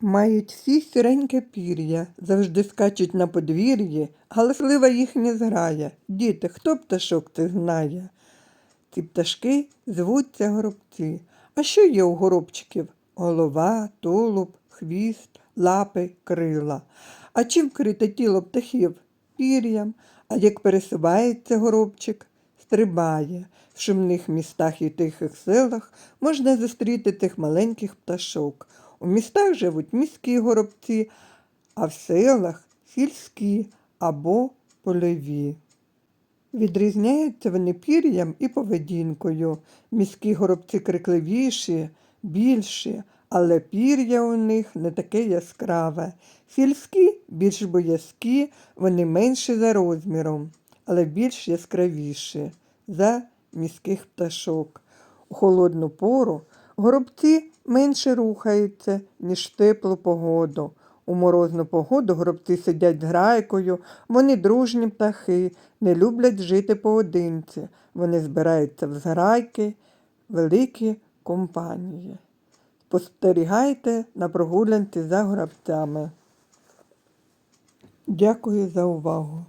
Мають всі сіреньке пір'я, завжди скачуть на подвір'ї, галаслива їхня зграя. Діти, хто пташок це знає? Ці пташки звуться горобці. А що є у горобчиків? Голова, тулуб, хвіст, лапи, крила. А чим вкрите тіло птахів? Пір'ям. А як пересувається горобчик? Стрибає. В шумних містах і тихих селах можна зустріти цих маленьких пташок. У містах живуть міські горобці, а в селах сільські або польові. Відрізняються вони пір'ям і поведінкою. Міські горобці крикливіші, більші, але пір'я у них не таке яскраве. Сільські більш боязкі, вони менші за розміром, але більш яскравіші за міських пташок. У холодну пору горобці менше рухаються, ніж в теплу погоду. У морозну погоду горобці сидять грайкою, вони дружні птахи, не люблять жити поодинці. Вони збираються в зграйки, великі компанії. Спостерігайте на прогулянці за горобцями. Дякую за увагу.